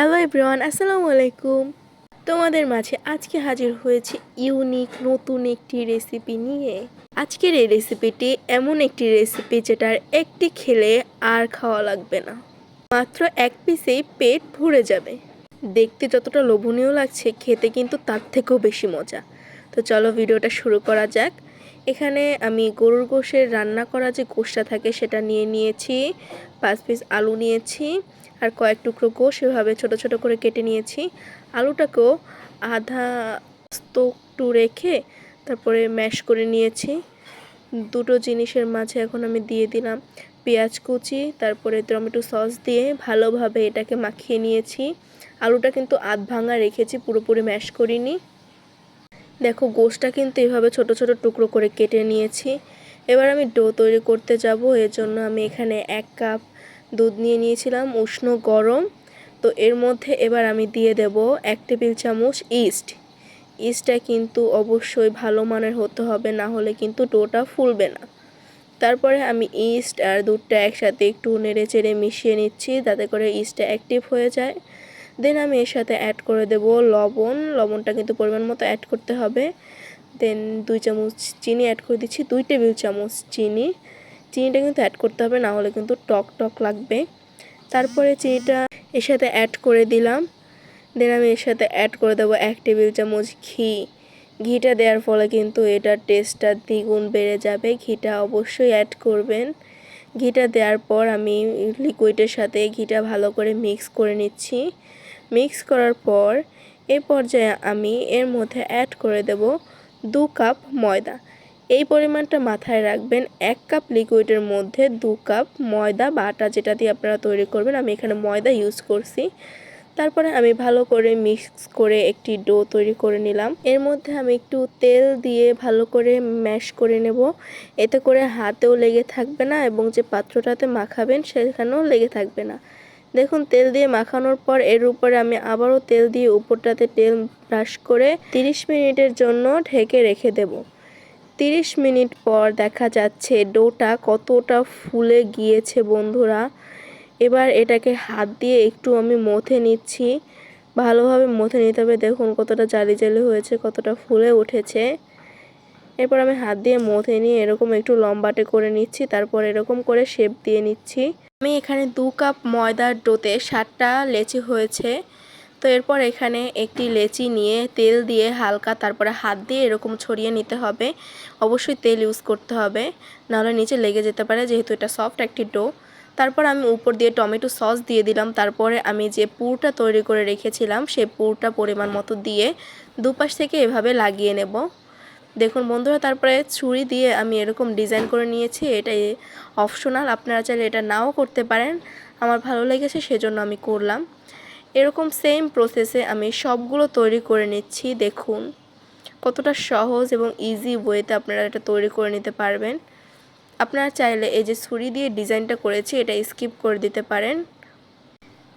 Hello everyone আসসালামু আলাইকুম তোমাদের মাঝে আজকে হাজির হয়েছে ইউনিক নতুন একটি রেসিপি নিয়ে। আজকের এই রেসিপিটি এমন একটি রেসিপি যেটার একটি খেলে আর খাওয়া লাগবে না। মাত্র এক পিসেই পেট ভরে যাবে। দেখতে যতটা লোভনীয় লাগছে, খেতে কিন্তু তার থেকেও বেশি মজা। তো চলো ভিডিওটা শুরু করা যাক। এখানে আমি গরুর গোশের রান্না করা যে গোশটা থাকে সেটা নিয়ে নিয়েছি, পাঁচ পিস আলু নিয়েছি আর কয়েক টুকরো গোশ এভাবে ছোট ছোট করে কেটে নিয়েছি। আলুটাকেও আধা একটু রেখে তারপরে ম্যাশ করে নিয়েছি। দুটো জিনিসের মাঝে এখন আমি দিয়ে দিলাম পেঁয়াজ কুচি, তারপরে টমেটো সস দিয়ে ভালোভাবে এটাকে মাখিয়ে নিয়েছি। আলুটা কিন্তু আধ ভাঙা রেখেছি, পুরোপুরি ম্যাশ করিনি। দেখো, গোশটা কিন্তু এভাবে ছোট ছোট টুকরো করে কেটে নিয়েছি। এবার আমি ডো তৈরি করতে যাব। এর জন্য আমি এখানে এক কাপ দুধ নিয়ে নিয়েছিলাম, উষ্ণ, গরম। তো এর মধ্যে এবার আমি দিয়ে দেব এক টেবিল চামচ ইস্ট। ইস্টটা কিন্তু অবশ্যই ভালো মানের হতে হবে, না হলে কিন্তু ডোটা ফুলবে না। তারপরে আমি ইস্ট আর দুধটা একসাথে একটু নেড়ে চেড়ে মিশিয়ে নিচ্ছি, যাতে করে ইস্টটা অ্যাক্টিভ হয়ে যায়। দেন আমি এর সাথে অ্যাড করে দেব লবণ। লবণটা কিন্তু পরিমাণ মতো অ্যাড করতে হবে। দেন দুই চামচ চিনি অ্যাড করে দিচ্ছি, দুই টেবিল চামচ চিনি। চিনিটা কিন্তু অ্যাড করতে হবে, না হলে কিন্তু টক টক লাগবে। তারপরে চিনিটা এর সাথে অ্যাড করে দিলাম। দেন আমি এর সাথে অ্যাড করে দেবো এক টেবিল চামচ ঘি। ঘিটা দেওয়ার ফলে কিন্তু এটার টেস্টটা দ্বিগুণ বেড়ে যাবে। ঘিটা অবশ্যই অ্যাড করবেন। ঘিটা দেওয়ার পর আমি লিকুইডের সাথে ঘিটা ভালো করে মিক্স করে নিচ্ছি। মিক্স করার পর এ পর্যায়ে আমি এর মধ্যে অ্যাড করে দেব দু কাপ ময়দা। এই পরিমাণটা মাথায় রাখবেন, এক কাপ লিকুইডের মধ্যে দু কাপ ময়দা বা আটা যেটা দিয়ে আপনারা তৈরি করবেন, আমি এখানে ময়দা ইউজ করছি। তারপরে আমি ভালো করে মিক্স করে একটি ডো তৈরি করে নিলাম। এর মধ্যে আমি একটু তেল দিয়ে ভালো করে ম্যাশ করে নেব। এতে করে হাতেও লেগে থাকবে না এবং যে পাত্রটাতে মাখাবেন সেখানেও লেগে থাকবে না। দেখুন, তেল দিয়ে মাখানোর পর এর উপরে আমি আবারও তেল দিয়ে উপরটাতে তেল ব্রাশ করে 30 মিনিটের জন্য ঢেকে রেখে দেব। 30 মিনিট পর দেখা যাচ্ছে ডোটা কতটা ফুলে গিয়েছে বন্ধুরা। এবার এটাকে হাত দিয়ে একটু আমি মথে নিচ্ছি। ভালোভাবে মথে নিতে হবে। দেখুন কতটা জালি জালি হয়েছে, কতটা ফুলে উঠেছে। এরপর আমি হাত দিয়ে মথে নিয়ে এরকম একটু লম্বাটে করে নিচ্ছি, তারপর এরকম করে শেপ দিয়ে নিচ্ছি। আমি এখানে দু কাপ ময়দার ডোতে সাতটা লেচি হয়েছে। তো এরপর এখানে একটি লেচি নিয়ে তেল দিয়ে হালকা তারপরে হাত দিয়ে এরকম ছড়িয়ে নিতে হবে। অবশ্যই তেল ইউজ করতে হবে, নাহলে নিচে লেগে যেতে পারে যেহেতু এটা সফট একটি ডো। তারপর আমি উপর দিয়ে টমেটো সস দিয়ে দিলাম, তারপরে আমি যে পুরটা তৈরি করে রেখেছিলাম সেই পুরটা পরিমাণ মতো দিয়ে দুপাশ থেকে এভাবে লাগিয়ে নেব। দেখুন বন্ধুরা, তারপরে ছুরি দিয়ে আমি এরকম ডিজাইন করে নিয়েছি। এটা অপশনাল আপনারা চাইলে এটা নাও করতে পারেন। আমার ভালো লেগেছে, সেজন্য আমি করলাম। এরকম সেম প্রসেসে আমি সবগুলো তৈরি করে নিচ্ছি, দেখুন। কতটা সহজ এবং ইজি ওয়েতে আপনারা এটা তৈরি করে নিতে পারবেন। আপনারা চাইলে এই যে ছুরি দিয়ে ডিজাইনটা করেছি, এটা স্কিপ করে দিতে পারেন।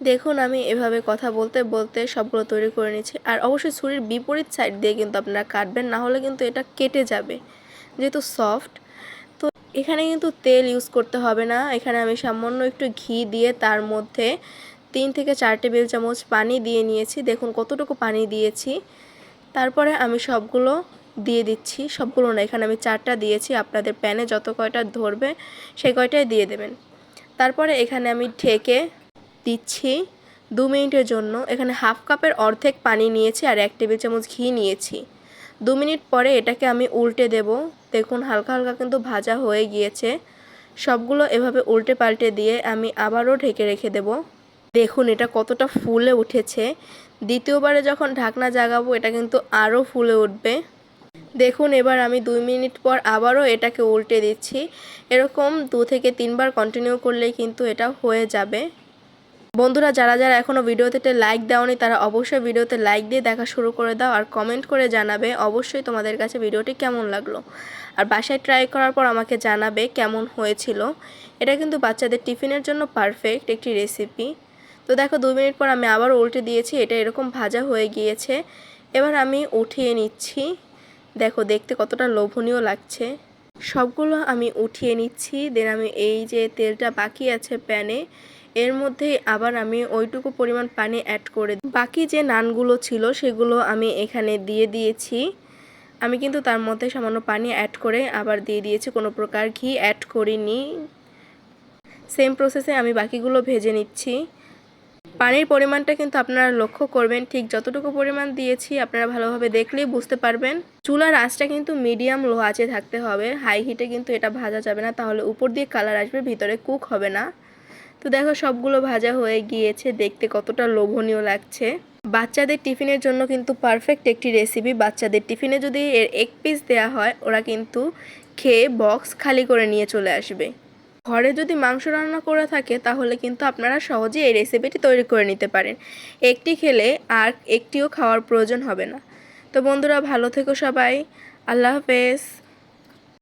দেখুন, আমি এভাবে কথা বলতে বলতে সবগুলো তৈরি করে নিচ্ছি আর অবশ্যই ছুরির বিপরীত সাইড দিয়ে কিন্তু আপনারা কাটবেন, না হলে কিন্তু এটা কেটে যাবে। যেহেতু সফট তো এখানে কিন্তু তেল ইউজ করতে হবে না। এখানে আমি সামান্য একটু ঘি দিয়ে তার মধ্যে তিন থেকে চার টেবিল চামচ পানি দিয়ে নিয়েছি। দেখুন কতটুকু পানি দিয়েছি। তারপরে আমি সবগুলো দিয়ে দিচ্ছি। সবগুলো না, এখানে আমি চারটা দিয়েছি। আপনাদের প্যানে যত কয়টা ধরবে সেই কয়টাই দিয়ে দেবেন। তারপরে এখানে আমি ঢেকে দিচ্ছি দু মিনিটের জন্য। এখানে হাফ কাপের অর্ধেক পানি নিয়েছি আর এক টেবিল চামচ ঘি নিয়েছি। দু মিনিট পরে এটাকে আমি উল্টে দেব। দেখুন, হালকা হালকা কিন্তু ভাজা হয়ে গিয়েছে। সবগুলো এভাবে উল্টে পাল্টে দিয়ে আমি আবারও ঢেকে রেখে দেব। দেখুন, এটা কতটা ফুলে উঠেছে। দ্বিতীয়বারে যখন ঢাকনা জাগাবো, এটা কিন্তু আরও ফুলে উঠবে। দেখুন, এবার আমি দুই মিনিট পর আবারও এটাকে উল্টে দিচ্ছি। এরকম দু থেকে তিনবার কন্টিনিউ করলে কিন্তু এটা হয়ে যাবে। বন্ধুরা, যারা যারা এখনও ভিডিওতে লাইক দাওনি, তারা অবশ্যই ভিডিওতে লাইক দিয়ে দেখা শুরু করে দাও আর কমেন্ট করে জানাবে অবশ্যই তোমাদের কাছে ভিডিওটি কেমন লাগল। আর বাসায় ট্রাই করার পর আমাকে জানাবে কেমন হয়েছিল। এটা কিন্তু বাচ্চাদের টিফিনের জন্য পারফেক্ট একটি রেসিপি তো দেখো, দু মিনিট পর আমি আবার উল্টে দিয়েছি, এটা এরকম ভাজা হয়ে গিয়েছে। এবার আমি উঠিয়ে নিচ্ছি। দেখো, দেখতে কতটা লোভনীয় লাগছে। সবগুলো আমি উঠিয়ে নিচ্ছি দেন আমি এই যে তেলটা বাকি আছে প্যানে এর মধ্যেই আবার আমি ওইটুকু পরিমাণ পানি অ্যাড করে বাকি যে নানগুলো ছিল, সেগুলো আমি এখানে দিয়ে দিয়েছি। আমি কিন্তু তার মধ্যে সামান্য পানি অ্যাড করে আবার দিয়ে দিয়েছি, কোনো প্রকার ঘি অ্যাড করিনি। সেম প্রসেসে আমি বাকিগুলো ভেজে নিচ্ছি। পানির পরিমাণটা কিন্তু আপনারা লক্ষ্য করবেন, ঠিক যতটুকু পরিমাণ দিয়েছি আপনারা ভালোভাবে দেখলেই বুঝতে পারবেন। চুলার আঁচটা কিন্তু মিডিয়াম লো আঁচে থাকতে হবে হাই হিটে কিন্তু এটা ভাজা যাবে না, তাহলে উপর দিয়ে কালার আসবে, ভিতরে কুক হবে না। তো দেখো সবগুলো ভাজা হয়ে গিয়েছে, দেখতে কতটা লোভনীয় লাগছে। বাচ্চাদের টিফিনের জন্য কিন্তু পারফেক্ট একটি রেসিপি বাচ্চাদের টিফিনে যদি এর এক পিস দেওয়া হয়, ওরা কিন্তু খেয়ে বক্স খালি করে নিয়ে চলে আসবে। ঘরে যদি মাংস রান্না করে থাকে, তাহলে কিন্তু আপনারা সহজে এই রেসিপিটি তৈরি করে নিতে পারেন। একটি খেলে আর একটিও খাওয়ার প্রয়োজন হবে না। তো বন্ধুরা, ভালো থেকো সবাই। আল্লাহ হাফেজ।